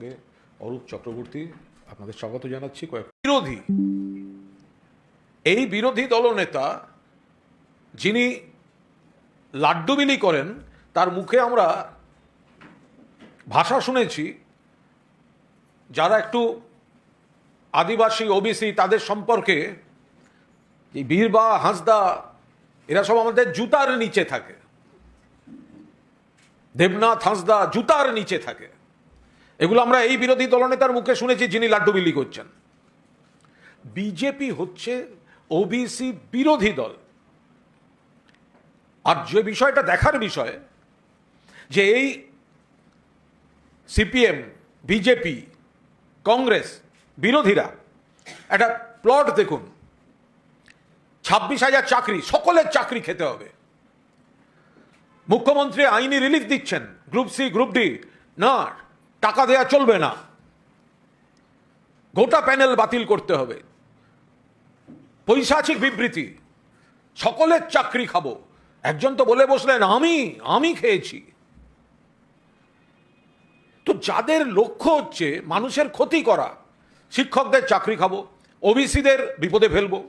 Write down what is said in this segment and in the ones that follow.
সঙ্গে অরূপ চক্রবর্তী আপনাদের স্বাগত জানাচ্ছি। কয়েক বিরোধী। এই বিরোধী দলনেতা যিনি লাড্ডু বিলি করেন, তার মুখে আমরা ভাষা শুনেছি, যারা একটু আদিবাসী, ওবিসি, তাদের সম্পর্কে এই বীরবা হাঁসদা, এরা সব আমাদের জুতার নিচে থাকে। দেবনাথ হাঁসদা জুতার নিচে থাকে। এগুলো আমরা এই বিরোধী দলনেতার মুখে শুনেছি যিনি লাড্ডু বিলি করছেন। বিজেপি হচ্ছে ওবিসি বিরোধী দল। আর যে বিষয়টা দেখার বিষয়, যে এই সিপিএম বিজেপি কংগ্রেস বিরোধীরা একটা প্লট দেখুন। ছাব্বিশ হাজার চাকরি, সকলের চাকরি খেতে হবে। মুখ্যমন্ত্রী আইনি রিলিফ দিচ্ছেন, গ্রুপ সি, গ্রুপ ডি, না টাকা দেয়া চলবে না। গোটা প্যানেল বাতিল করতে হবে। পৈশাচিক বিবৃতি, সকলের চাকরি খাব। একজন তো বলে বসলেন, আমি আমি খেয়েছি। তো যাদের লক্ষ্য হচ্ছে মানুষের ক্ষতি করা, শিক্ষকদের চাকরি খাব, ওবিসিদের বিপদে ফেলব।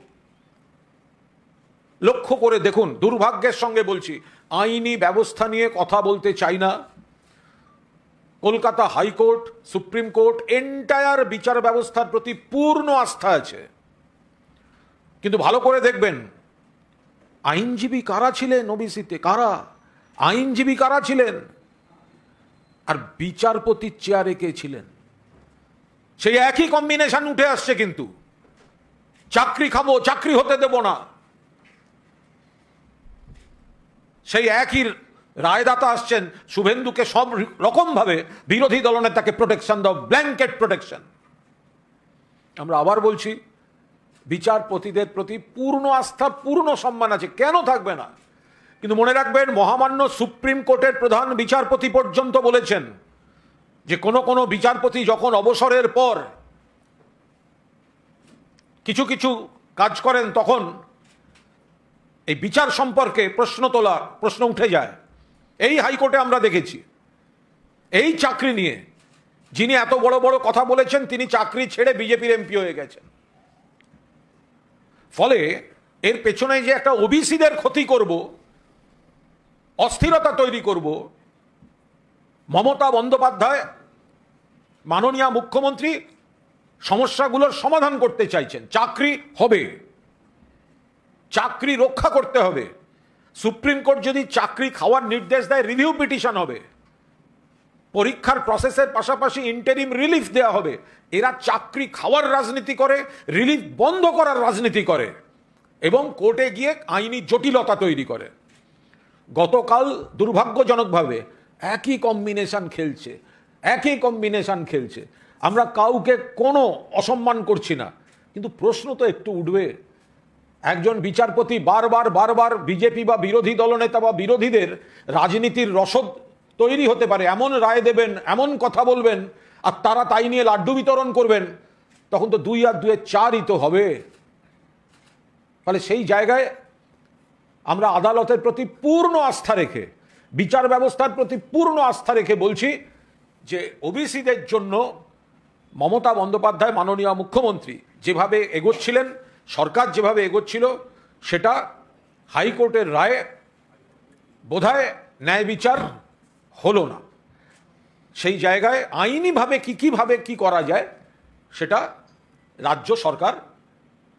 লক্ষ্য করে দেখুন, দুর্ভাগ্যের সঙ্গে বলছি, আইনি ব্যবস্থা নিয়ে কথা বলতে চাই না। Kolkata high court, supreme court, entire বিচার ব্যবস্থার প্রতি পূর্ণ আস্থা আছে। কিন্তু ভালো করে দেখবেন, আইনজীবী কারা ছিলেন ওবিসিতে? কারা? আইনজীবী কারা ছিলেন? আর বিচারপতির চেয়ারে কে ছিলেন? সেই একই কম্বিনেশন উঠে আসছে কিন্তু। চাকরি খাব, চাকরি হতে দেব না। সেই একই রায়দাতা আসছেন, শুভেন্দুকে সব রকমভাবে বিরোধী দলনেতাকে প্রোটেকশন দাও ব্ল্যাঙ্কেট প্রোটেকশন আমরা আবার বলছি, বিচারপতিদের প্রতি পূর্ণ আস্থা, পূর্ণ সম্মান আছে, কেন থাকবে না? কিন্তু মনে রাখবেন, মহামান্য সুপ্রিম কোর্টের প্রধান বিচারপতি পর্যন্ত বলেছেন যে কোনো কোনো বিচারপতি যখন অবসরের পর কিছু কিছু কাজ করেন, তখন এই বিচার সম্পর্কে প্রশ্ন তোলা, প্রশ্ন উঠে যায়। এই হাইকোর্টে আমরা দেখেছি। এই চাকরি নিয়ে যিনি এত বড় বড় কথা বলেছেন, তিনি চাকরি ছেড়ে বিজেপির এমপি হয়ে গেছেন। ফলে এর পেছনে যে একটা ওবিসিদের ক্ষতি করব, অস্থিরতা তৈরি করব, মমতা বন্দ্যোপাধ্যায়, মাননীয় মুখ্যমন্ত্রী সমস্যাগুলোর সমাধান করতে চাইছেন। চাকরি হবে। চাকরি রক্ষা করতে হবে। সুপ্রিম কোর্ট যদি চাকরি খাওয়ার নির্দেশ দেয় রিভিউ পিটিশন হবে। পরীক্ষার প্রসেসের পাশাপাশি ইন্টারিম রিলিফ দেওয়া হবে। এরা চাকরি খাওয়ার রাজনীতি করে রিলিফ বন্ধ করার রাজনীতি করে এবং কোর্টে গিয়ে আইনি জটিলতা তৈরি করে। গতকাল দুর্ভাগ্যজনকভাবে একই কম্বিনেশন খেলছে, একই কম্বিনেশন খেলছে। আমরা কাউকে কোনো অসম্মান করছি না। কিন্তু প্রশ্ন তো একটু উঠবে একজন বিচারপতি বারবার বারবার বিজেপি বা বিরোধী দলনেতা বা বিরোধীদের রাজনীতির রসদ তৈরি হতে পারে, এমন রায় দেবেন, এমন কথা বলবেন, আর তারা তাই নিয়ে লাড্ডু বিতরণ করবেন, তখন তো দুই আর দুয়ে চারই তো হবে। ফলে সেই জায়গায় আমরা আদালতের প্রতি পূর্ণ আস্থা রেখে, বিচার ব্যবস্থার প্রতি পূর্ণ আস্থা রেখে বলছি যে ওবিসিদের জন্য মমতা বন্দ্যোপাধ্যায় মাননীয় মুখ্যমন্ত্রী যেভাবে এগোচ্ছিলেন সরকার যেভাবে এগোচ্ছিল, সেটা হাইকোর্টের রায়ে বোধহয় ন্যায় বিচার হলো না। সেই জায়গায় আইনিভাবে কি, কীভাবে কি করা যায়, সেটা রাজ্য সরকার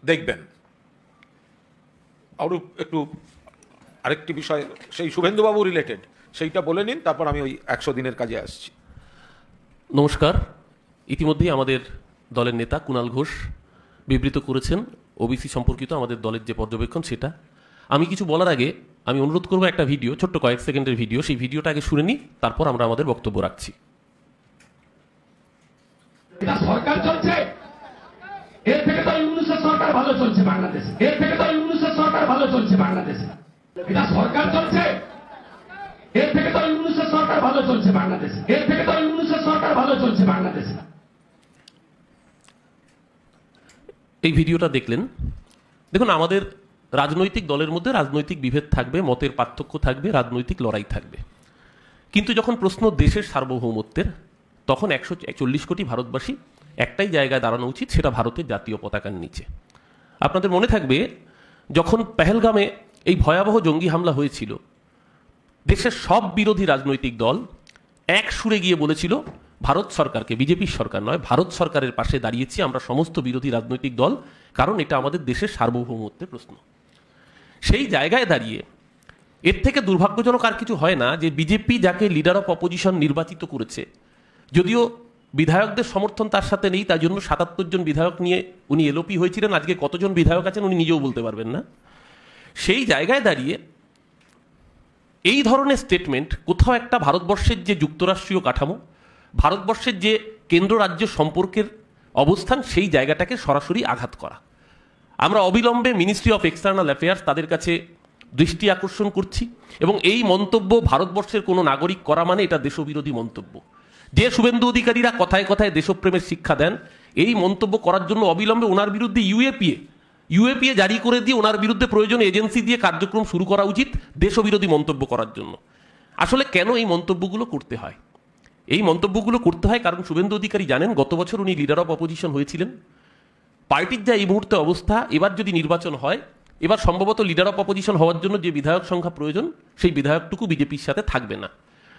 দেখবেন। আরও একটু আরেকটি বিষয়, সেই শুভেন্দুবাবু রিলেটেড সেইটা বলে নিন, তারপর আমি ওই একশো দিনের কাজে আসছি। নমস্কার, ইতিমধ্যেই আমাদের দলের নেতা কুণাল ঘোষ বিবৃত করেছেন ওবিসি সম্পর্কিত আমাদের দলের যে পর্যবেক্ষণ, সেটা। আমি কিছু বলার আগে আমি অনুরোধ করব একটা ভিডিও, ছোট্ট কয়েক সেকেন্ডের ভিডিও, সেই ভিডিওটা আগে শুনে নিই, তারপর আমরা আমাদের বক্তব্য রাখছি। সরকার চলছে। এর থেকে তো ইউনুসের সরকার ভালো চলছে বাংলাদেশে। এর থেকে তো ইউনুসের সরকার ভালো চলছে বাংলাদেশে। এটা সরকার চলছে। এর থেকে তো ইউনুসের সরকার ভালো চলছে বাংলাদেশে। এর থেকে তো ইউনুসের সরকার ভালো চলছে বাংলাদেশে। এই ভিডিওটা দেখলেন। দেখুন, আমাদের রাজনৈতিক দলের মধ্যে রাজনৈতিক বিভেদ থাকবে, মতের পার্থক্য থাকবে, রাজনৈতিক লড়াই থাকবে। কিন্তু যখন প্রশ্ন দেশের সার্বভৌমত্বের, তখন একশো চল্লিশ কোটি ভারতবাসী একটাই জায়গায় দাঁড়ানো উচিত, সেটা ভারতের জাতীয় পতাকার নিচে। আপনাদের মনে থাকবে, যখন পেহেলগামে এই ভয়াবহ জঙ্গি হামলা হয়েছিল, দেশের সব বিরোধী রাজনৈতিক দল এক সুরে গিয়ে বলেছিল ভারত সরকারকে, বিজেপির সরকার নয়, ভারত সরকারের পাশে দাঁড়িয়েছি আমরা সমস্ত বিরোধী রাজনৈতিক দল, কারণ এটা আমাদের দেশের সার্বভৌমত্বের প্রশ্ন। সেই জায়গায় দাঁড়িয়ে এর থেকে দুর্ভাগ্যজনক আর কিছু হয় না যে বিজেপি যাকে লিডার অফ অপোজিশন নির্বাচিত করেছে, যদিও বিধায়কদের সমর্থন তার সাথে নেই, তার জন্য সাতাত্তর জন বিধায়ক নিয়ে উনি এলোপি হয়েছিলেন, আজকে কতজন বিধায়ক আছেন উনি নিজেও বলতে পারবেন না। সেই জায়গায় দাঁড়িয়ে এই ধরনের স্টেটমেন্ট কোথাও একটা ভারতবর্ষের যে যুক্তরাষ্ট্রীয় কাঠামো ভারতবর্ষের যে কেন্দ্র রাজ্য সম্পর্কের অবস্থান, সেই জায়গাটাকে সরাসরি আঘাত করা। আমরা অবিলম্বে মিনিস্ট্রি অফ এক্সটার্নাল অ্যাফেয়ার্স তাদের কাছে দৃষ্টি আকর্ষণ করছি এবং এই মন্তব্য ভারতবর্ষের কোনো নাগরিক করা মানে এটা দেশবিরোধী মন্তব্য। যে শুভেন্দু অধিকারীরা কথায় কথায় দেশপ্রেমের শিক্ষা দেন, এই মন্তব্য করার জন্য অবিলম্বে ওনার বিরুদ্ধে ইউএপিএ ইউএপিএ জারি করে দিয়ে ওনার বিরুদ্ধে প্রয়োজন এজেন্সি দিয়ে কার্যক্রম শুরু করা উচিত দেশবিরোধী মন্তব্য করার জন্য। আসলে কেন এই মন্তব্যগুলো করতে হয়? এই মন্তব্যগুলো করতে হয় কারণ শুভেন্দু অধিকারী জানেন গত বছর উনি লিডার অফ অপোজিশন হয়েছিলেন। পার্টির যা এই মুহূর্তে অবস্থা, এবার যদি নির্বাচন হয়, এবার সম্ভবত লিডার অফ অপোজিশন হওয়ার জন্য যে বিধায়ক সংখ্যা প্রয়োজন, সেই বিধায়কটুকু বিজেপির সাথে থাকবে না।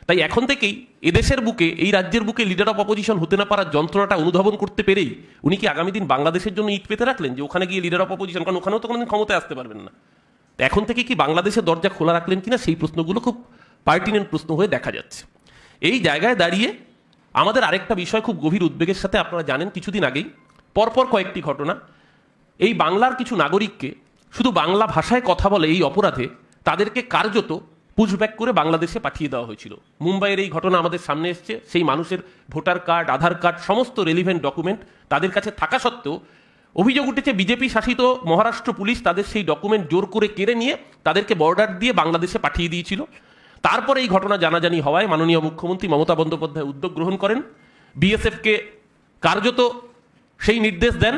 তাই এখন থেকেই এদেশের বুকে, এই রাজ্যের বুকে লিডার অফ অপোজিশন হতে না পারার যন্ত্রণাটা অনুধাবন করতে পেরেই উনি কি আগামী দিন বাংলাদেশের জন্য ইট পেতে রাখলেন যে ওখানে গিয়ে লিডার অফ অপোজিশন কারণ ওখানেও তো কোনোদিন ক্ষমতায় আসতে পারবেন না। এখন থেকে কি বাংলাদেশের দরজা খোলা রাখলেন কিনা সেই প্রশ্নগুলো খুব পার্টিনেন্ট প্রশ্ন হয়ে দেখা যাচ্ছে। এই জায়গায় দাঁড়িয়ে আমাদের আরেকটা বিষয় খুব গভীর উদ্বেগের সাথে আপনারা জানেন কিছুদিন আগেই, পরপর কয়েকটি ঘটনা। এই বাংলার কিছু নাগরিককে শুধু বাংলা ভাষায় কথা বলে এই অপরাধে তাদেরকে কার্যত পুশব্যাক করে বাংলাদেশে পাঠিয়ে দেওয়া হয়েছিল। মুম্বাইয়ের এই ঘটনা আমাদের সামনে এসছে, সেই মানুষের ভোটার কার্ড, আধার কার্ড, সমস্ত রেলিভেন্ট ডকুমেন্ট তাদের কাছে থাকা সত্ত্বেও অভিযোগ উঠেছে, বিজেপি শাসিত মহারাষ্ট্র পুলিশ তাদের সেই ডকুমেন্ট জোর করে কেড়ে নিয়ে তাদেরকে বর্ডার দিয়ে বাংলাদেশে পাঠিয়ে দিয়েছিল। তারপরে এই ঘটনা জানাজানি হওয়ায় মাননীয় মুখ্যমন্ত্রী মমতা বন্দ্যোপাধ্যায় উদ্যোগ গ্রহণ করেন। বিএসএফকে কার্যত সেই নির্দেশ দেন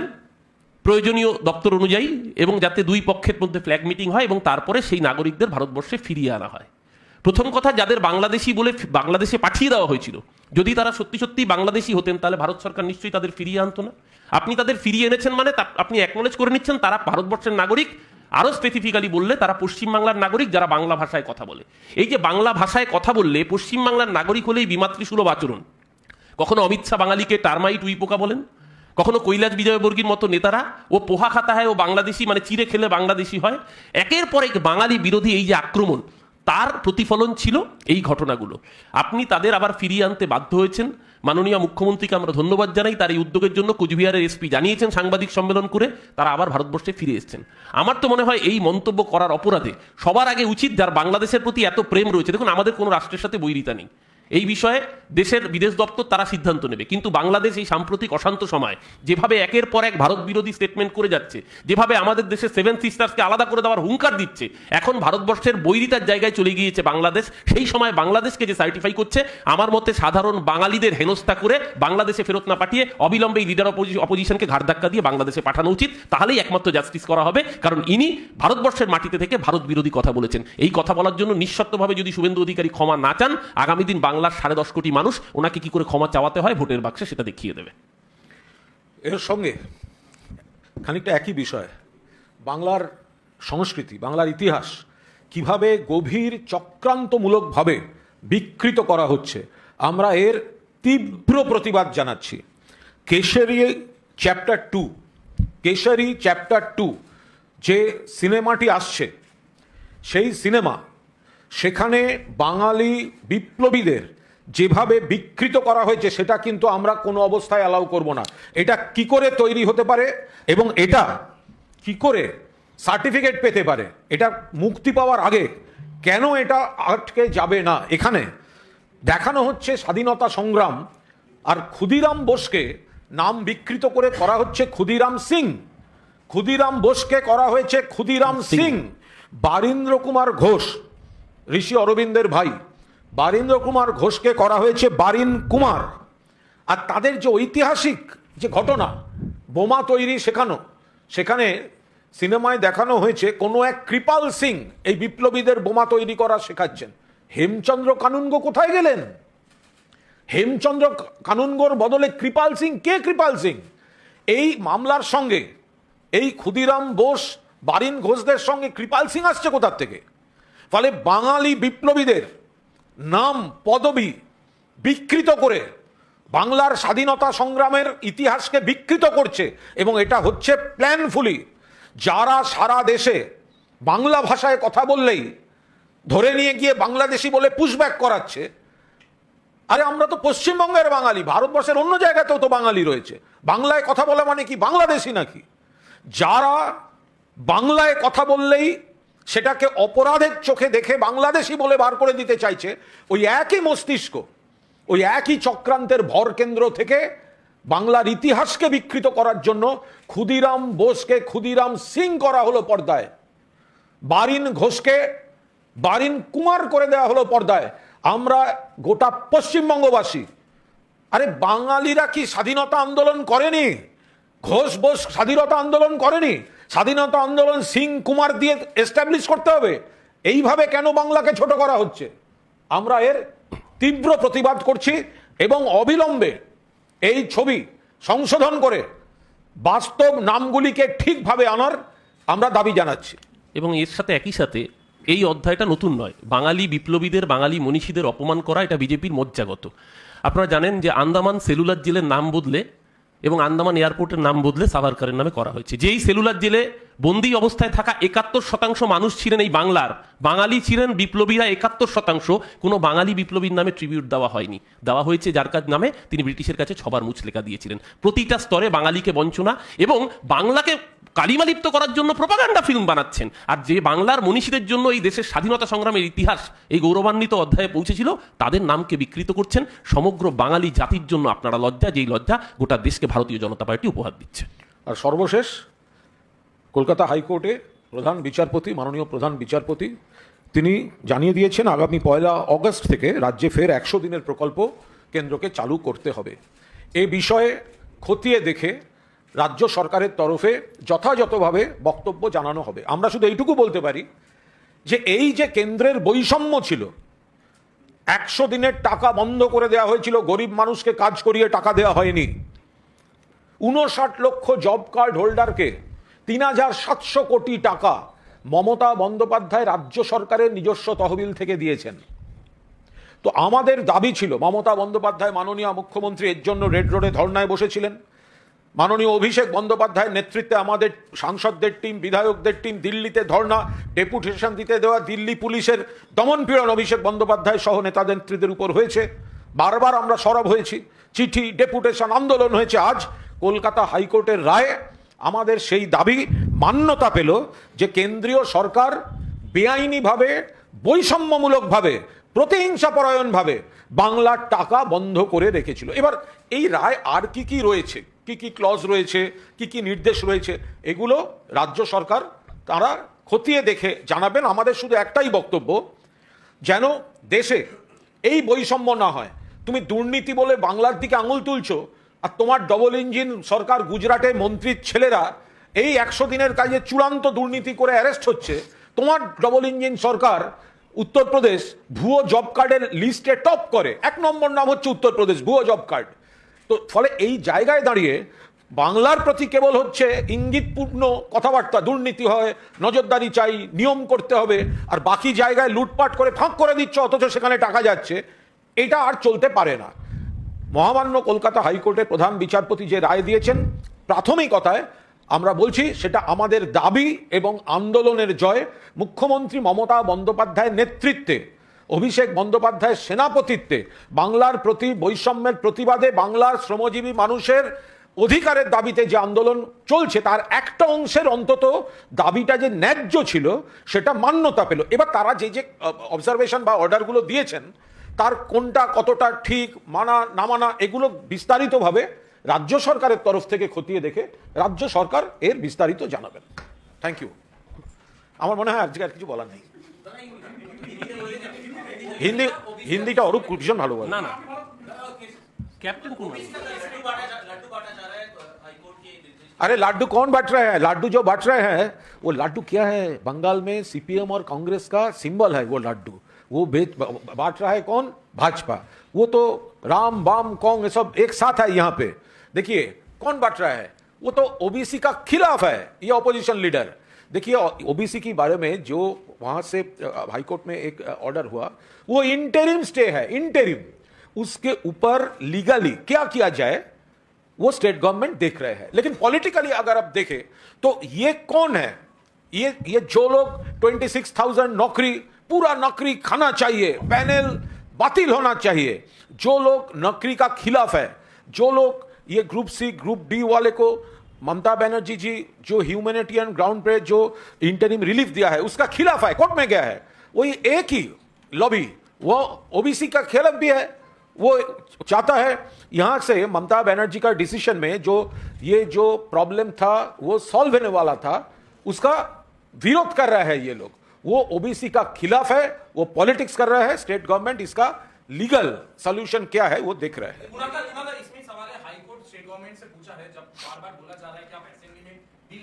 প্রয়োজনীয় দপ্তর অনুযায়ী এবং যাতে দুই পক্ষের মধ্যে ফ্ল্যাগ মিটিং হয় এবং তারপরে সেই নাগরিকদের ভারতবর্ষে ফিরিয়ে আনা হয়। প্রথম কথা, যাদের বাংলাদেশি বলে বাংলাদেশে পাঠিয়ে দেওয়া হয়েছিল, যদি তারা সত্যি সত্যি বাংলাদেশি হতেন, তাহলে ভারত সরকার নিশ্চয়ই তাদের ফিরিয়ে আনতো না। আপনি তাদের ফিরিয়ে এনেছেন মানে আপনি অ্যাকনোলেজ করে নিচ্ছেন তারা ভারতবর্ষের নাগরিক আরও স্পেসিফিক্যালি বললে তারা পশ্চিমবাংলার নাগরিক যারা বাংলা ভাষায় কথা বলে। এই যে বাংলা ভাষায় কথা বললে পশ্চিমবাংলার নাগরিক হলেই বিমাতৃসুলভ আচরণ। কখনো অমিত শাহ বাঙালিকে টার্মাইট উইপোকা বলেন? কখনো কৈলাস বিজয়বর্গীর মতো নেতারা, ও পোহা খাতা হয় ও বাংলাদেশি মানে চিড়ে খেলে বাংলাদেশি হয়। একের পর এক বাঙালি বিরোধী এই যে আক্রমণ, তার প্রতিফলন ছিল এই ঘটনাগুলো। আপনি তাদের আবার ফিরিয়ে আনতে বাধ্য হয়েছেন। মাননীয় মুখ্যমন্ত্রীকে আমরা ধন্যবাদ জানাই, তার এই উদ্যোগের জন্য কুচবিহারের এসপি জানিয়েছেন সাংবাদিক সম্মেলন করে, তারা আবার ভারতবর্ষে ফিরে এসছেন। আমার তো মনে হয় এই মন্তব্য করার অপরাধে সবার আগে উচিত যার বাংলাদেশের প্রতি এত প্রেম রয়েছে। দেখুন, আমাদের কোনো রাষ্ট্রের সাথে বৈরিতা নেই। এই বিষয়ে দেশের বিদেশ দপ্তর তারা সিদ্ধান্ত নেবে। কিন্তু বাংলাদেশ এই সাম্প্রতিক অশান্ত সময়, যেভাবে একের পর এক ভারত বিরোধী স্টেটমেন্ট করে যাচ্ছে, যেভাবে আমাদের দেশের সেভেন সিস্টার্সকে আলাদা করে দেওয়ার হুঙ্কার দিচ্ছে, এখন ভারতবর্ষের বৈরিতার জায়গায় চলে গিয়েছে বাংলাদেশ। সেই সময় বাংলাদেশকে যে সার্টিফাই করছে, আমার মতে সাধারণ বাঙালিদের হেনস্থা করে বাংলাদেশে ফেরত না পাঠিয়ে অবিলম্বে এই লিডার অপোজিশনকে ঘাট ধাক্কা দিয়ে বাংলাদেশে পাঠানো উচিত। তাহলেই একমাত্র জাস্টিস করা হবে। কারণ ইনি ভারতবর্ষের মাটিতে থেকে ভারত বিরোধী কথা বলেছেন। এই কথা বলার জন্য নিঃশর্তভাবে যদি শুভেন্দু অধিকারী ক্ষমা না চান, আগামী দিন বাংলার সাড়ে দশ কোটি মানুষ ওনাকে কি করে ক্ষমা চাওয়াতে হয়, ভোটের বাক্সে সেটা দেখিয়ে দেবে। এর সঙ্গে খানিকটা একই বিষয়, বাংলার সংস্কৃতি, বাংলার ইতিহাস কীভাবে গভীর চক্রান্তমূলকভাবে বিকৃত করা হচ্ছে, আমরা এর তীব্র প্রতিবাদ জানাচ্ছি। Kesari chapter two, Kesari chapter two যে সিনেমাটি আসছে, সেই সিনেমা সেখানে বাঙালি বিপ্লবীদের যেভাবে বিকৃত করা হয়েছে সেটা কিন্তু আমরা কোনো অবস্থায় অ্যালাউ করব না। এটা কি করে তৈরি হতে পারে এবং এটা কি করে সার্টিফিকেট পেতে পারে? এটা মুক্তি পাওয়ার আগে কেন এটা আটকে যাবে না? এখানে দেখানো হচ্ছে স্বাধীনতা সংগ্রাম আর ক্ষুদিরাম বোসকে নাম বিকৃত করে করা হচ্ছে ক্ষুদিরাম সিং। ক্ষুদিরাম বোসকে করা হয়েছে ক্ষুদিরাম সিং। বারীন্দ্র কুমার ঘোষ। ঋষি অরবিন্দের ভাই বারীন্দ্র কুমার ঘোষকে করা হয়েছে বারিন কুমার। আর তাদের যে ঐতিহাসিক যে ঘটনা, বোমা তৈরি শেখানো, সেখানে সিনেমায় দেখানো হয়েছে কোনো এক কৃপাল সিং এই বিপ্লবীদের বোমা তৈরি করা শেখাচ্ছেন। হেমচন্দ্র কানুনগো কোথায় গেলেন? হেমচন্দ্র কানুনগোর বদলে কৃপাল সিং কে কৃপাল সিং? এই মামলার সঙ্গে, এই ক্ষুদিরাম বোস, বারিন ঘোষদের সঙ্গে কৃপাল সিং আসছে কোথার থেকে? ফলে বাঙালি বিপ্লবীদের নাম পদবি বিকৃত করে বাংলার স্বাধীনতা সংগ্রামের ইতিহাসকে বিকৃত করছে এবং এটা হচ্ছে প্ল্যানফুলি। যারা সারা দেশে বাংলা ভাষায় কথা বললেই ধরে নিয়ে গিয়ে বাংলাদেশি বলে পুশব্যাক করাচ্ছে, আরে আমরা তো পশ্চিমবঙ্গের বাঙালি, ভারতবর্ষের অন্য জায়গাতেও তো বাঙালি রয়েছে। বাংলায় কথা বলা মানে কি? বাংলাদেশি নাকি? যারা বাংলায় কথা বললেই সেটাকে অপরাধের চোখে দেখে বাংলাদেশি বলে বার করে দিতে চাইছে ওই একই মস্তিষ্ক, ওই একই চক্রান্তের ভর কেন্দ্র থেকে বাংলার ইতিহাসকে বিকৃত করার জন্য ক্ষুদিরাম বোসকে ক্ষুদিরাম সিং করা হলো পর্দায়। বারিন ঘোষকে বারিন কুমার করে দেওয়া হলো পর্দায়। আমরা গোটা পশ্চিমবঙ্গবাসী, আরে বাঙালিরা কি স্বাধীনতা আন্দোলন করেনি? ঘোষ বোস স্বাধীনতা আন্দোলন করেনি? স্বাধীনতা আন্দোলন সিং কুমার দিয়ে এস্টাবলিশ করতে হবে। এইভাবে কেন বাংলাকে ছোট করা হচ্ছে? আমরা এর তীব্র প্রতিবাদ করছি এবং অবিলম্বে এই ছবি সংশোধন করে বাস্তব নামগুলিকে ঠিকভাবে আনার আমরা দাবি জানাচ্ছি। এবং এর সাথে একই সাথে এই অধ্যায়টা নতুন নয়। বাঙালি বিপ্লবীদের, বাঙালি মনীষীদের অপমান করা এটা বিজেপির মজ্জাগত। আপনারা জানেন যে আন্দামান সেলুলার জেলের নাম বদলে এবং আন্দামান এয়ারপোর্টের নাম বদলে সাভারকারের নামে করা হয়েছে। যেই সেলুলার জেলে বন্দি অবস্থায় থাকা একাত্তর শতাংশ মানুষ ছিলেন এই বাংলার, বাঙালি ছিলেন বিপ্লবীরা একাত্তর শতাংশ, কোনো বাঙালি বিপ্লবীর নামে ট্রিবিউট দেওয়া হয়নি। দেওয়া হয়েছে যার কাজ নামে তিনি ব্রিটিশের কাছে ছবার মুচলেখা দিয়েছিলেন। প্রতিটা স্তরে বাঙালিকে বঞ্চনা এবং বাংলাকে কালিমালিপ্ত করার জন্য প্রপাগান্ডা ফিল্ম বানাচ্ছেন। আর যে বাংলার মনীষীদের জন্য এই দেশের স্বাধীনতা সংগ্রামের ইতিহাস এই গৌরবান্বিত অধ্যায়ে পৌঁছেছিল, তাদের নামকে বিকৃত করছেন সমগ্র বাঙালি জাতির জন্য আপনারা লজ্জা, যেই লজ্জা গোটা দেশকে ভারতীয় জনতা পার্টি উপহার দিচ্ছে। আর সর্বশেষ, কলকাতা হাইকোর্টে প্রধান বিচারপতি, মাননীয় প্রধান বিচারপতি, তিনি জানিয়ে দিয়েছেন আগামী পয়লা অগস্ট থেকে রাজ্যে ফের একশো দিনের প্রকল্প কেন্দ্রকে চালু করতে হবে। এ বিষয়ে খতিয়ে দেখে রাজ্য সরকারের তরফে যথাযথভাবে বক্তব্য জানানো হবে। আমরা শুধু এইটুকু বলতে পারি যে এই যে কেন্দ্রের বৈষম্য ছিল, একশো দিনের টাকা বন্ধ করে দেওয়া হয়েছিল, গরিব মানুষকে কাজ করিয়ে টাকা দেওয়া হয়নি। উনষাট লক্ষ জব কার্ড হোল্ডারকে তিন হাজার সাতশো কোটি টাকা মমতা বন্দ্যোপাধ্যায় রাজ্য সরকারের নিজস্ব তহবিল থেকে দিয়েছেন। তো আমাদের দাবি ছিল, মমতা বন্দ্যোপাধ্যায় মাননীয় মুখ্যমন্ত্রী এর জন্য রেড রোডে ধর্নায় বসেছিলেন। মাননীয় অভিষেক বন্দ্যোপাধ্যায়ের নেতৃত্বে আমাদের সাংসদদের টিম, বিধায়কদের টিম, দিল্লিতে ধর্না ডেপুটেশন দিতে দেওয়া, দিল্লি পুলিশের দমনপীড়ন অভিষেক বন্দ্যোপাধ্যায় সহ নেতা নেত্রীদের উপর হয়েছে। বারবার আমরা সরব হয়েছি। চিঠি, ডেপুটেশন আন্দোলন হয়েছে আজ। কলকাতা হাইকোর্টের রায়ে আমাদের সেই দাবি মান্যতা পেল যে কেন্দ্রীয় সরকার বেআইনিভাবে, বৈষম্যমূলকভাবে, প্রতিহিংসাপরায়ণভাবে বাংলার টাকা বন্ধ করে রেখেছিল। এবার এই রায় আর কি কি রয়েছে? কি কি ক্লজ রয়েছে, কি কি নির্দেশ রয়েছে, এগুলো রাজ্য সরকার তারা খতিয়ে দেখে জানাবেন। আমাদের শুধু একটাই বক্তব্য, যেন দেশে এই বৈষম্য না হয়। তুমি দুর্নীতি বলে বাংলার দিকে আঙুল তুলছো, আর তোমার ডবল ইঞ্জিন সরকার গুজরাটে মন্ত্রীর ছেলেরা এই একশো দিনের কাজে চূড়ান্ত দুর্নীতি করে অ্যারেস্ট হচ্ছে। তোমার ডবল ইঞ্জিন সরকার উত্তরপ্রদেশ ভুয়ো জব কার্ডের লিস্টে টপ করে। এক নম্বর নাম হচ্ছে উত্তরপ্রদেশ, ভুয়ো জব কার্ড তো ফলে এই জায়গায় দাঁড়িয়ে বাংলার প্রতি কেবল হচ্ছে ইঙ্গিতপূর্ণ কথাবার্তা, দুর্নীতি হয়, নজরদারি চাই, নিয়ম করতে হবে, আর বাকি জায়গায় লুটপাট করে ফাঁক করে দিচ্ছে, অথচ সেখানে টাকা যাচ্ছে, এটা আর চলতে পারে না। মহামান্য কলকাতা হাইকোর্টের প্রধান বিচারপতি যে রায় দিয়েছেন, প্রাথমিকতায় আমরা বলছি সেটা আমাদের দাবি এবং আন্দোলনের জয়। মুখ্যমন্ত্রী মমতা বন্দ্যোপাধ্যায়ের নেতৃত্বে অভিষেক বন্দ্যোপাধ্যায়ের সেনাপতিত্বে বাংলার প্রতি বৈষম্যের প্রতিবাদে বাংলার শ্রমজীবী মানুষের অধিকারের দাবিতে যে আন্দোলন চলছে, তার একটা অংশের অন্তত দাবিটা যে ন্যায্য ছিল, সেটা মান্যতা পেল। এবার তারা যে যে অবজারভেশন বা অর্ডারগুলো দিয়েছেন, তার কোনটা কতটা ঠিক, মানা, না মানা, এগুলো বিস্তারিতভাবে রাজ্য সরকারের তরফ থেকে খতিয়ে দেখে রাজ্য সরকার এর বিস্তারিত জানাবেন। থ্যাংক ইউ আমার মনে হয় আজকে আর কিছু বলার নেই। হিন্দি হিন্দিটা অরূপ ভীষণ ভালো বলে না না ক্যাপ্টেন কোন अरे लड्डू कौन बांट रहे हैं लड्डू जो बांट रहे हैं वो लड्डू क्या है बंगाल में सीपीएम और कांग्रेस का सिंबल है वो लड्डू वो बेच बांट रहा है कौन भाजपा वो तो राम बाम कौन ये सब एक साथ है यहाँ पे देखिए कौन बांट रहा है वो तो ओबीसी का खिलाफ है ये ऑपोजिशन लीडर देखिए ओबीसी के बारे में जो वहाँ से हाईकोर्ट में एक ऑर्डर हुआ वो इंटरिम स्टे है इंटरिम उसके ऊपर लीगली क्या किया जाए वो स्टेट गवर्नमेंट देख रहे हैं। लेकिन पॉलिटिकली अगर आप देखें तो ये कौन है? ये ये जो लोग 26,000 नौकरी पूरा नौकरी खाना चाहिए पैनल बातिल होना चाहिए जो लोग नौकरी का खिलाफ है जो लोग ये ग्रुप सी ग्रुप डी वाले को ममता बनर्जी जी, जो ह्यूमैनिटेरियन ग्राउंड पे जो इंटरिम रिलीफ दिया है, उसका खिलाफ है, कोर्ट में गया है वही एक ही लॉबी वो ओबीसी का खिलाफ भी है, वो चाहता है, यहाँ से ममता बनर्जी का डिसीज़न में जो, ये जो प्रॉब्लम था, वो सॉल्व होने वाला था, उसका विरोध कर रहा है ये लोग। वो ओबीसी का खिलाफ है, वो पॉलिटिक्स कर रहा है स्टेट गवर्नमेंट इसका लीगल सोल्यूशन क्या है, वो देख रहे हैं।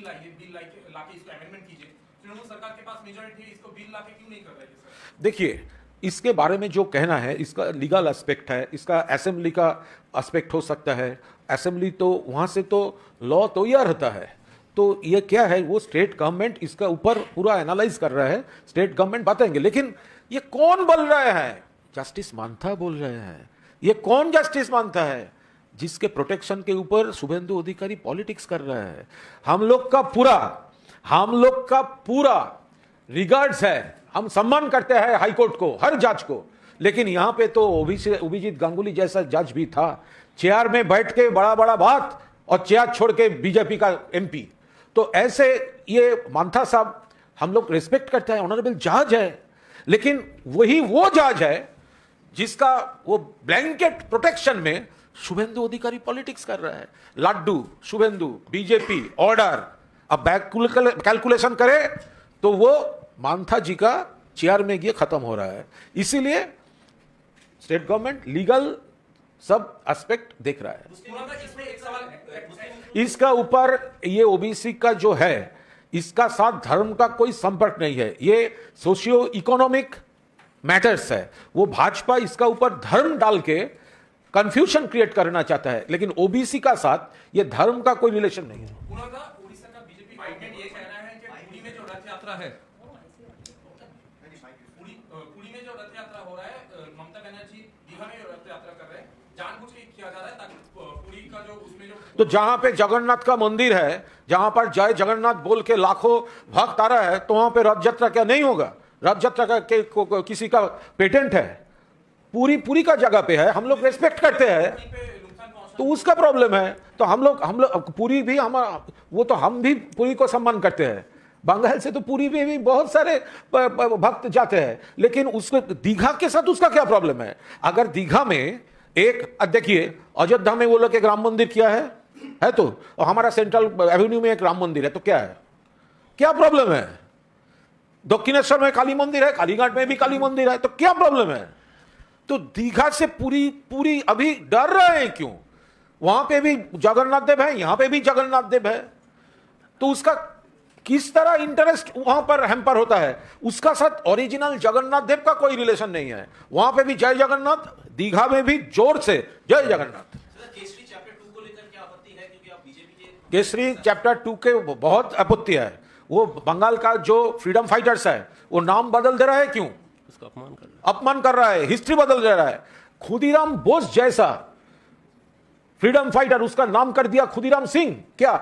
लाइए, बिल लाके इसको अमेंडमेंट कीजिए। तृणमूल सरकार के पास मेजोरिटी है, इसको बिल लाके क्यों नहीं कर रही है देखिए, इसके बारे में जो कहना है, इसका लीगल एस्पेक्ट है, इसका असेंबली का एस्पेक्ट हो सकता है। असेंबली तो वहाँ से तो लॉ तैयार होता है। तो ये क्या है, वो स्टेट गवर्नमेंट इसका ऊपर पूरा एनालाइज कर रहा है स्टेट गवर्नमेंट बताएँगे। लेकिन ये कौन बोल रहे हैं? जस्टिस मानता बोल रहे हैं। ये कौन जस्टिस मानता है? जिसके प्रोटेक्शन के ऊपर शुभेंदु अधिकारी पॉलिटिक्स कर रहे हैं। हम लोग का पूरा, हम लोग का पूरा रिगार्ड्स है। हम सम्मान करते हैं हाईकोर्ट को, हर जज को। लेकिन यहाँ पे तो अभिजीत गांगुली जैसा जज भी था। चेयर में बैठ के बड़ा बड़ा बात और चेयर छोड़ के बीजेपी का एमपी तो ऐसे ये मानथा साहब, हम लोग रिस्पेक्ट करते हैं ऑनरेबल जज है। लेकिन वही वो जज है जिसका वो ब्लैंकेट प्रोटेक्शन में शुभेंदु अधिकारी पॉलिटिक्स कर रहा है। लड्डू, शुभेंदु बीजेपी ऑर्डर अब कैलकुलेशन करे तो वो मानथा जी का चेयर में ये खत्म हो रहा है। इसीलिए स्टेट गवर्नमेंट लीगल सब एस्पेक्ट देख रहा है। इसका ऊपर ये ओबीसी का जो है, इसका साथ धर्म का कोई संपर्क नहीं है। ये सोशियो इकोनॉमिक मैटर्स है। वो भाजपा इसका ऊपर धर्म डाल के कंफ्यूजन क्रिएट करना चाहता है लेकिन ओबीसी का साथ ये धर्म का कोई रिलेशन नहीं है। तो जहाँ पे जगन्नाथ का मंदिर है जहाँ पर जय जगन्नाथ बोल के लाखों भक्त आ रहा है तो वहाँ पे रथ यात्रा क्या नहीं होगा? रथ यात्रा का किसी का पेटेंट है? पूरी पूरी का जगह पे है, हम लोग रेस्पेक्ट करते हैं। तो उसका प्रॉब्लम है। तो हम लोग हम लोग, पूरी भी हम, वो तो हम भी पूरी को सम्मान करते हैं। बंगाल से तो पूरी में भी बहुत सारे भक्त जाते हैं। लेकिन उसको, दीघा के साथ उसका क्या प्रॉब्लम है? अगर दीघा में एक देखिए, अयोध्या में वो लोग एक राम मंदिर किया है है तो? और हमारा सेंट्रल एवेन्यू में एक राम मंदिर है तो क्या है? क्या प्रॉब्लम है? दक्षिणेश्वर में काली मंदिर है, कालीघाट में भी काली मंदिर है तो क्या प्रॉब्लम है? तो दीघा से पूरी पूरी अभी डर रहे हैं क्यों? वहाँ पे भी जगन्नाथ देव है यहाँ पे भी जगन्नाथ देव है। तो उसका किस तरह इंटरेस्ट वहाँ पर हैम्पर होता है? उसका साथ ओरिजिनल जगन्नाथ देव का कोई रिलेशन नहीं है। वहाँ पे भी जय जगन्नाथ दीघा में भी ज़ोर से जय जगन्नाथ। केसरी चैप्टर टू के बहुत आपत्ति है। वो बंगाल का जो फ्रीडम फाइटर्स है वो नाम बदल दे रहा है क्यों? उसका अपमान कर रहा है। अपमान कर रहा है हिस्ट्री बदल दे रहा है। खुदीराम बोस जैसा फ्रीडम फाइटर उसका नाम कर दिया खुदीराम सिंह। क्या?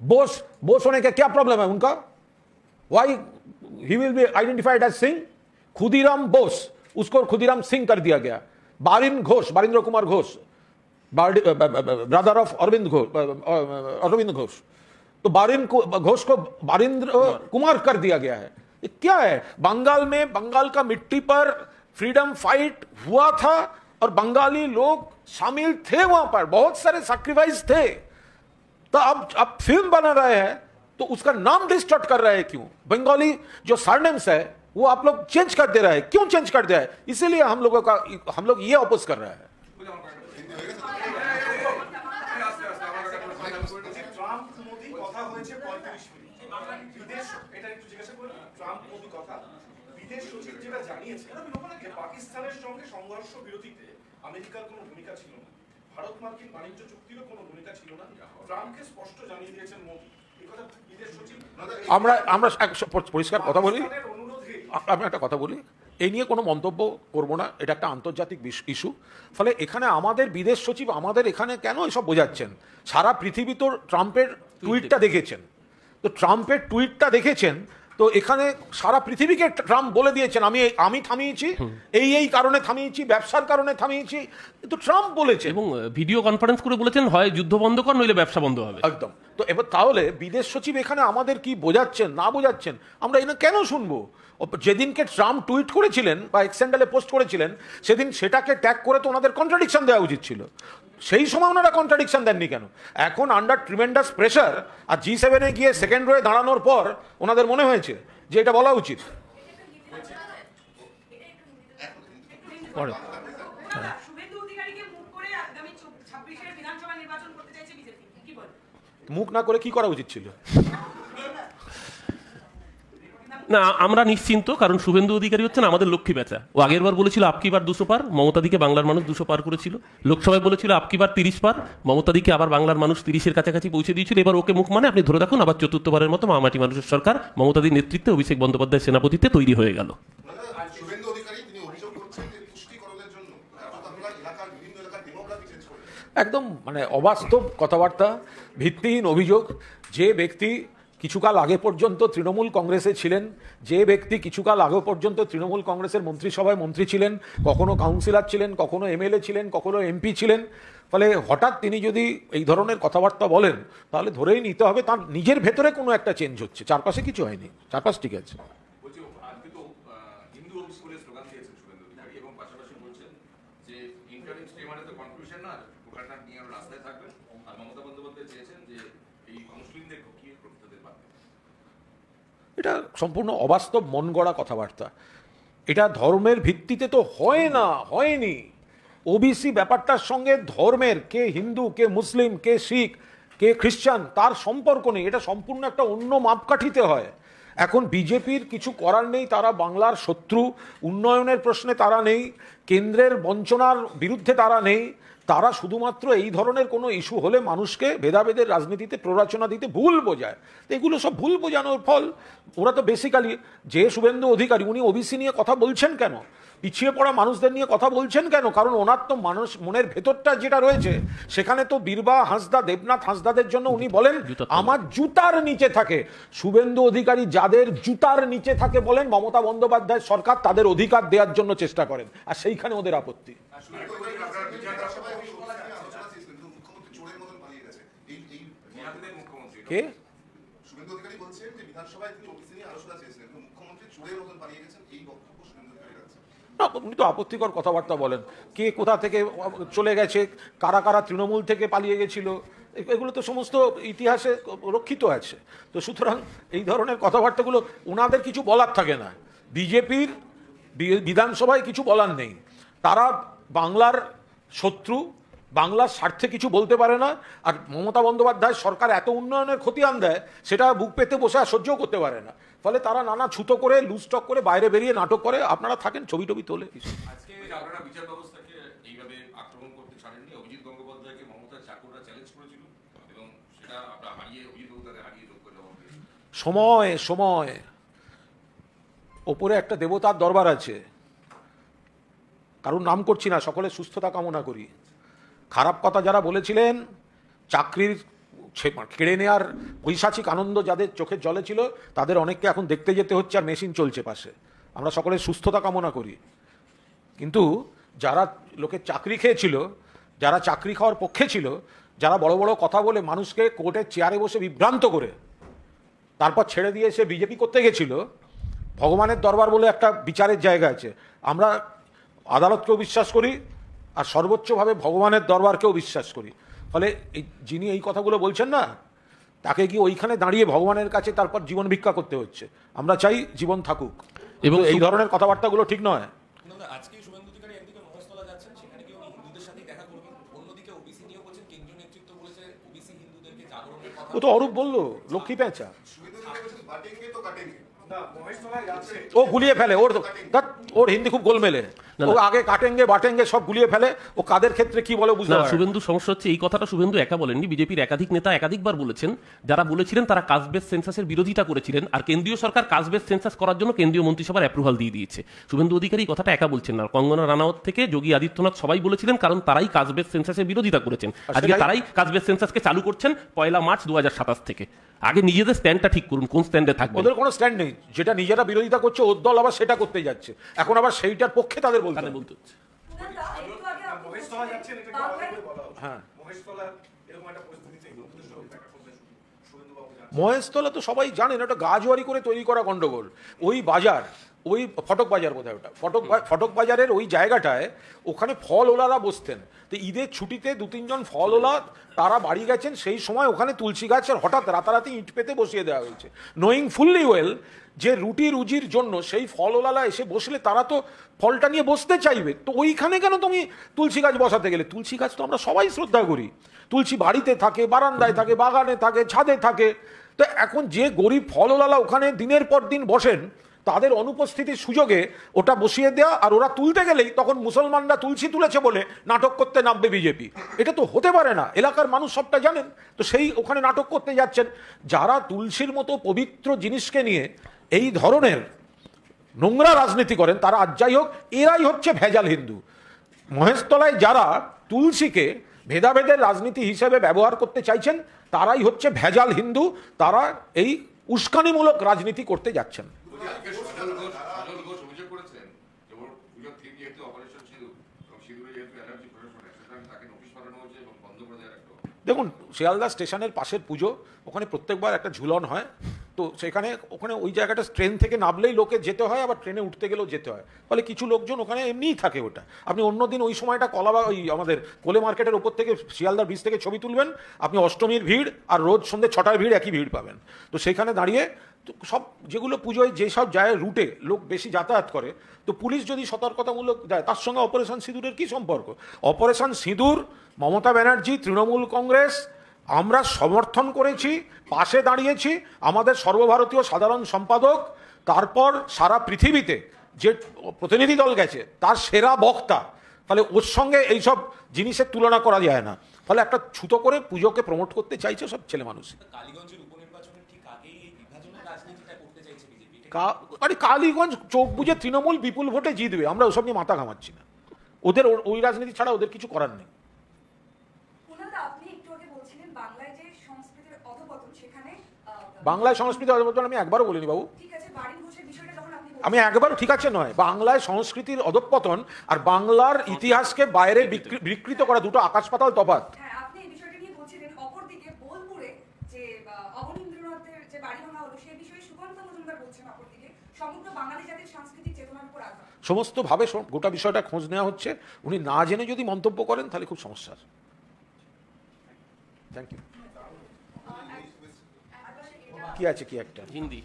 बोस बोस होने का क्या प्रॉब्लम है उनका? Why he will be identified as Singh Khudiram Bose उसको खुदीराम सिंह कर दिया गया। Barin Ghosh Barindra Kumar Ghosh brother of Aurobindo Ghosh Aurobindo Ghosh. तो बारिन को घोष को बारिंद्र। कुमार कर दिया गया है। क्या है? बंगाल में, बंगाल का मिट्टी पर फ्रीडम फाइट हुआ था और बंगाली लोग शामिल थे वहाँ पर, बहुत सारे सैक्रिफाइस थे। तो अब अब फ़िल्म बना रहे हैं तो उसका नाम डिस्टर्ट कर रहे हैं क्यों? बंगाली जो सरनेम्स है, वो आप लोग चेंज कर दे रहे हैं। क्यों चेंज कर दिया है? इसीलिए हम लोगों का, हम लोग ये अपोज कर रहे हैं। সংঘর্ষ বিরতিতে আমেরিকার কোনো ভূমিকা ছিল না। ভারত মার্কিন বাণিজ্য চুক্তিরও কোনো ভূমিকা ছিল না। ট্রাম্পকে স্পষ্ট জানিয়ে দিয়েছেন মোদী। এই কথা বিদেশ সচিব আমরা আমরা পরিষ্কার কথা বলি। আমি একটা কথা বলি। এই নিয়ে কোনো মন্তব্য করব না। এটা একটা আন্তর্জাতিক ইস্যু। ফলে এখানে আমাদের বিদেশ সচিব আমাদের এখানে কেন এসব বোঝাচ্ছেন? সারা পৃথিবী তো ট্রাম্পের টুইটটা দেখেছেন। তো ট্রাম্পের টুইটটা দেখেছেন তো এখানে সারা পৃথিবীকে ট্রাম্প বলে দিয়েছেন আমি আমি থামিয়েছি এই এই কারণে থামিয়েছি ব্যবসার কারণে থামিয়েছি কিন্তু ট্রাম্প বলেছে এবং ভিডিও কনফারেন্স করে বলেছেন হয় যুদ্ধ বন্ধ কর নইলে ব্যবসা বন্ধ হবে। একদম। তো এবার তাহলে বিদেশ সচিব এখানে আমাদের কি বোঝাচ্ছেন না বোঝাচ্ছেন আমরা এখানে কেন শুনব? যেদিনকে ট্রাম্প টুইট করেছিলেন বা এক্সেন্ডালে পোস্ট করেছিলেন সেদিন সেটাকে ট্যাগ করে তো ওনাদের কন্ট্রাডিকশন দেওয়া উচিত ছিল। সেই সময় ওনারা কন্ট্রাডিকশন দেননি কেন? এখন আন্ডার ট্রিমেন্ডাস প্রেশার আর জি সেভেনে গিয়ে সেকেন্ড রোয়ে দাঁড়ানোর পর ওনাদের মনে হয়েছে যে এটা বলা উচিত। মুখ না করে কি করা উচিত ছিল? না আমরা নিশ্চিন্ত কারণ শুভেন্দু অধিকারী হচ্ছেন আমাদের লক্ষ্মী বেচা। ও আগের বার বলেছিল আপকিবার দুশো পার মমতাদিকে বাংলার মানুষ দুশো পার করেছিল। লোকসভায় বলেছিল আপকিবার তিরিশ পার মমতাদিকে আবার বাংলার মানুষ তিরিশের কাছাকাছি পৌঁছে দিয়েছিল। এবার ওকে মুখ মানে আপনি ধরে রাখুন আবার চতুর্থবারের মতো মামাটি মানুষের সরকার মমতাদির নেতৃত্বে অভিষেক বন্দ্যোপাধ্যায় সেনাপতিতে তৈরি হয়ে গেল। শুভেন্দু অধিকারী তিনি অভিযোগ করছেন যে পুষ্টিকরণের জন্য অর্থাৎ আপনারা এলাকার বিভিন্ন এলাকার ডেমোগ্রাফি চেঞ্জ করে একদম মানে অবাস্তব কথাবার্তা ভিত্তিহীন অভিযোগ যে ব্যক্তি কিছুকাল আগে পর্যন্ত তৃণমূল কংগ্রেসে ছিলেন। যে ব্যক্তি কিছুকাল আগে পর্যন্ত তৃণমূল কংগ্রেসের মন্ত্রিসভায় মন্ত্রী ছিলেন, কখনো কাউন্সিলর ছিলেন, কখনো এমএলএ ছিলেন, কখনো এমপি ছিলেন, ফলে হঠাৎ তিনি যদি এই ধরনের কথাবার্তা বলেন, তাহলে ধরেই নিতে হবে তার নিজের ভেতরে কোনো একটা চেঞ্জ হচ্ছে। চারপাশে কিছু হয়নি, চারপাশ ঠিক আছে। এটা সম্পূর্ণ অবাস্তব মন গড়া কথাবার্তা। এটা ধর্মের ভিত্তিতে তো হয় না, হয়নি। ওবিসি ব্যাপারটার সঙ্গে ধর্মের, কে হিন্দু, কে মুসলিম, কে শিখ, কে খ্রিস্টান তার সম্পর্ক নেই। এটা সম্পূর্ণ একটা অন্য মাপকাঠিতে হয়। এখন বিজেপির কিছু করার নেই, তারা বাংলার শত্রু। উন্নয়নের প্রশ্নে তারা নেই। কেন্দ্রের বঞ্চনার বিরুদ্ধে তারা নেই। তারা শুধুমাত্র এই ধরনের কোনো ইস্যু হলে মানুষকে ভেদাভেদের রাজনীতিতে প্ররোচনা দিতে ভুল বোঝায়। তো এগুলো সব ভুল বোঝানোর ফল। ওরা তো বেসিক্যালি যে শুভেন্দু অধিকারী, উনি ওবিসি নিয়ে কথা বলছেন কেন? পিছিয়ে পড়া মানুষদের নিয়ে কথা বলছেন কেন? কারণ ওনার তো মানুষ মনের ভেতরটা যেটা রয়েছে সেখানে তো বীরবা হাঁসদা দেবনাথ হাঁসদাদের জন্য উনি বলেন আমার জুতার নিচে থাকে। শুভেন্দু অধিকারী যাদের জুতার নিচে থাকে বলেন মমতা বন্দ্যোপাধ্যায় সরকার তাদের অধিকার দেওয়ার জন্য চেষ্টা করেন। আর সেইখানে ওদের আপত্তি। কে? শুভেন্দু অধিকারী বলছেন যে বিধানসভায় তিনি ওবিসি নিয়ে আলোচনা চেয়েছিলেন মুখ্যমন্ত্রী চোরের মতন পালিয়ে গেছেন এই বক্তব্য না উনি তো আপত্তিকর কথাবার্তা বলেন। কে কোথা থেকে চলে গেছে, কারা কারা তৃণমূল থেকে পালিয়ে গেছিল এগুলো তো সমস্ত ইতিহাসে রক্ষিত আছে। তো সুতরাং এই ধরনের কথাবার্তাগুলো ওনাদের কিছু বলার থাকে না। বিজেপির বিধানসভায় কিছু বলার নেই। তারা বাংলার শত্রু বাংলার স্বার্থে কিছু বলতে পারে না আর মমতা বন্দ্যোপাধ্যায় সরকার এত উন্নয়নের খতিয়ান দেয় সেটা বুক পেতে বসে আর সহ্যও করতে পারে না। ফলে তারা নানা ছুতো করে লুজটক করে বাইরে বেরিয়ে নাটক করে আপনারা থাকেন ছবি টবি তোলে। সময় সময়। ওপরে একটা দেবতার দরবার আছে। কারণ নাম করছি না সকলে সুস্থতা কামনা করি। খারাপ কথা যারা বলেছিলেন, চাকরির কেড়ে নেওয়ার পৈশাচিক আনন্দ যাদের চোখের জলে ছিল, তাদের অনেককে এখন দেখতে যেতে হচ্ছে আর মেশিন চলছে পাশে। আমরা সকলে সুস্থতা কামনা করি। কিন্তু যারা লোকে চাকরি খেয়েছিল, যারা চাকরি খাওয়ার পক্ষে ছিল, যারা বড় বড় কথা বলে মানুষকে কোর্টের চেয়ারে বসে বিভ্রান্ত করে, তারপর ছেড়ে দিয়ে সে বিজেপি করতে গেছিল, ভগবানের দরবার বলে একটা বিচারের জায়গা আছে। আমরা আদালতকেও বিশ্বাস করি আর সর্বোচ্চভাবে ভগবানের দরবারকেও বিশ্বাস করি। ফলে এই যিনি এই কথাগুলো বলছেন না তাকে কি ওইখানে দাঁড়িয়ে ভগবানের কাছে তারপর জীবন ভিক্ষা করতে হচ্ছে। আমরা চাই জীবন থাকুক। এবং এই ধরনের কথাবার্তাগুলো ঠিক নয়। আজকে শুভেন্দু অধিকারী একদিকে মহেশতলা যাচ্ছেন সেখানে কি উনি হিন্দুদের সাথে দেখা করবেন। অন্যদিকে ওবিসি নিয়েও বলছেন কেন্দ্রীয় নেতৃত্ব বলেছে ওবিসি হিন্দুদেরকে জাগরণের কথা। ও তো অরূপ বলল লক্ষ্মী পেঁচা। ও গুলিয়ে ফেলে ওর ওর হিন্দি খুব গোলমেলে। ও। আগে কাটেঙ্গে বাটেঙ্গে সব গুলিয়ে ফেলে। ও কাদের ক্ষেত্রে কি বলে বুঝতে না শুভেন্দু সমস্যা হচ্ছে এই কথাটা শুভেন্দু একা বলেননি। বিজেপির একাধিক নেতা একাধিকবার বলেছেন যারা বলেছিলেন তারা কাজবেস সেন্সাসের বিরোধিতা করেছিলেন আর কেন্দ্রীয় সরকার কাজবেস সেন্সাস করার জন্য কেন্দ্রীয় মন্ত্রিসভার অ্যাপ্রুভাল দিয়ে দিয়েছে। শুভেন্দু অধিকারী কথাটা একা বলছেন না। কঙ্গনা রানাওয়াত থেকে যোগী আদিত্যনাথ সবাই বলেছিলেন কারণ তারাই কাজবেস সেন্সাসের বিরোধিতা করেছেন। আজকে তারাই কাজবেস সেন্সাসকে চালু করছেন পয়লা মার্চ দু হাজার সাতাশ থেকে। আগে নিজেদের স্ট্যান্ডটা ঠিক করুন কোন স্ট্যান্ডে থাকবে ওদের কোনো স্ট্যান্ড নেই। যেটা নিজেরা বিরোধিতা করছে ওর দল আবার সেটা করতে যাচ্ছে। এখন আবার সেইটার পক্ষে তাদের বলতে হবে। বলতে হচ্ছে একটু মহেশতলা একটু। হ্যাঁ। একটা তো সবাই জানেন ওটা গাজওয়ারি করে তৈরি করা গন্ডগোল ওই বাজার ওই ফটক বাজার বোধহয় ওটা। ফটক ফটক বাজারের ওই জায়গাটায় ওখানে ফল ওলারা বসতেন। তো ঈদের ছুটিতে দু তিনজন ফল ওলা তারা বাড়ি গেছেন সেই সময় ওখানে তুলসী গাছের হঠাৎ রাতারাতি ইট পেতে বসিয়ে দেওয়া হয়েছে। নোয়িং ফুললি ওয়েল যে রুটি রুজির জন্য সেই ফলওয়ালা এসে বসলে তারা তো ফলটা নিয়ে বসতে চাইবে। তো ওইখানে কেন তুমি তুলসী গাছ বসাতে গেলে? তুলসী গাছ তো আমরা সবাই শ্রদ্ধা করি। তুলসী বাড়িতে থাকে বারান্দায় থাকে বাগানে থাকে ছাদে থাকে। তো এখন যে গরিব ফলওয়ালা ওখানে দিনের পর দিন বসেন তাদের অনুপস্থিতির সুযোগে ওটা বসিয়ে দেওয়া আর ওরা তুলতে গেলেই তখন মুসলমানরা তুলসী তুলেছে বলে নাটক করতে নামবে বিজেপি এটা তো হতে পারে না, এলাকার মানুষ সবটা জানেন। তো সেই ওখানে নাটক করতে যাচ্ছেন। যারা তুলসীর মতো পবিত্র জিনিসকে নিয়ে এই ধরনের নোংরা রাজনীতি করেন, তারা আর যাই হোক, এরাই হচ্ছে ভেজাল হিন্দু। মহেশতলায় যারা তুলসীকে ভেদাভেদের রাজনীতি হিসেবে ব্যবহার করতে চাইছেন, তারাই হচ্ছে ভেজাল হিন্দু। তারা এই উস্কানিমূলক রাজনীতি করতে যাচ্ছেন। দেখুন শিয়ালদা স্টেশনের পাশের পুজো ওখানে প্রত্যেকবার একটা ঝুলন হয়। তো সেখানে ওখানে ওই জায়গাটা ট্রেন থেকে নামলেই লোকে যেতে হয়, আবার ট্রেনে উঠতে গেলেও যেতে হয়। ফলে কিছু লোকজন ওখানে এমনিই থাকে ওটা। আপনি অন্যদিন ওই সময়টা কলাবা ওই আমাদের কোলে মার্কেটের ওপর থেকে শিয়ালদার ব্রিজ থেকে ছবি তুলবেন, আপনি অষ্টমীর ভিড় আর রোজ সন্ধ্যে ছটার ভিড় একই ভিড় পাবেন। তো সেখানে দাঁড়িয়ে সব যেগুলো পুজোয় যেসব যায় রুটে, লোক বেশি যাতায়াত করে, তো পুলিশ যদি সতর্কতামূলক দেয়, তার সঙ্গে অপারেশন সিঁদুরের কি সম্পর্ক? অপারেশন সিঁদুর, মমতা ব্যানার্জি, তৃণমূল কংগ্রেস আমরা সমর্থন করেছি পাশে দাঁড়িয়েছি আমাদের সর্বভারতীয় সাধারণ সম্পাদক তারপর সারা পৃথিবীতে যে প্রতিনিধি দল গেছে তার সেরা বক্তা ফলে ওর সঙ্গে এইসব জিনিসের তুলনা করা যায় না। ফলে একটা ছুতো করে পুজোকে প্রমোট করতে চাইছে সব ছেলে মানুষ। আরে কালীগঞ্জ চোখ বুঝে তৃণমূল বিপুল ভোটে জিতবে আমরা ওসব নিয়ে মাথা ঘামাচ্ছি না। ওদের ওই রাজনীতি ছাড়া ওদের কিছু করার নেই কুণালদা, আপনি একটু আগে বলছিলেন বাংলায় যে সংস্কৃতির অধপতন সেখানে আহ, বাংলায় সংস্কৃতি অধপতন আমি একবারও বলিনি বাবু। ঠিক আছে বাড়ির ঘোষের বিষয়টা যখন আপনি আমি একবারও ঠিক আছে নয়। বাংলায় সংস্কৃতির অধপতন আর বাংলার ইতিহাসকে বাইরে বিকৃ- বিকৃত করা দুটো আকাশ পাতাল তফাৎ। হ্যাঁ আপনি এই বিষয়টা নিয়ে বলছিলেন অপরদিকে বোলপুরে যে আহ, অবনীন্দ্রনাথের যে বাড়ি ভাঙা হলো সেই বিষয়ে সুকান্ত মজুমদার বলছেন অপরদিকে সমগ্র বাঙালি জাতির সাংস্কৃতিক চেতনার উপর আঘাত। সমস্তভাবে গোটা বিষয়টা খোঁজ নেওয়া হচ্ছে। উনি না জেনে যদি মন্তব্য করেন তাহলে খুব সমস্যা থ্যাংক ইউ কি আছে কি একটা হিন্দি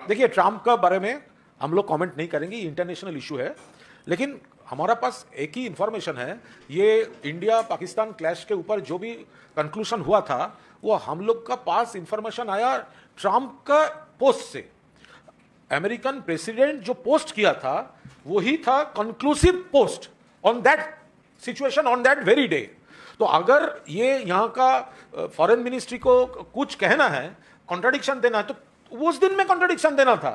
देखिए ट्रम्प का बारे में हम लोग कमेंट नहीं करेंगे ये इंटरनेशनल इशू है लेकिन हमारा पास एक ही इंफॉर्मेशन है ये इंडिया पाकिस्तान क्लैश के ऊपर जो भी कंक्लूजन हुआ था वो हम लोग का पास इंफॉर्मेशन आया ट्रम्प का पोस्ट से अमेरिकन प्रेसिडेंट जो पोस्ट किया था वही था conclusive post on that situation on that very day तो अगर ये यहाँ का फॉरेन मिनिस्ट्री को कुछ कहना है कॉन्ट्राडिक्शन देना है तो उस दिन में कॉन्ट्राडिक्शन देना था।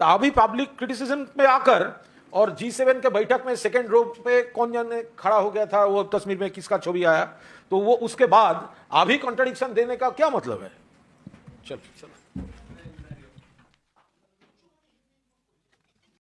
तो अभी पब्लिक क्रिटिसिज्म पे आकर और जी सेवन के बैठक में सेकेंड रो पे कौन जाने खड़ा हो गया था, वो तस्वीर में किसका छवि आया तो वो उसके बाद अभी कॉन्ट्राडिक्शन देने का क्या मतलब है? चलो चलो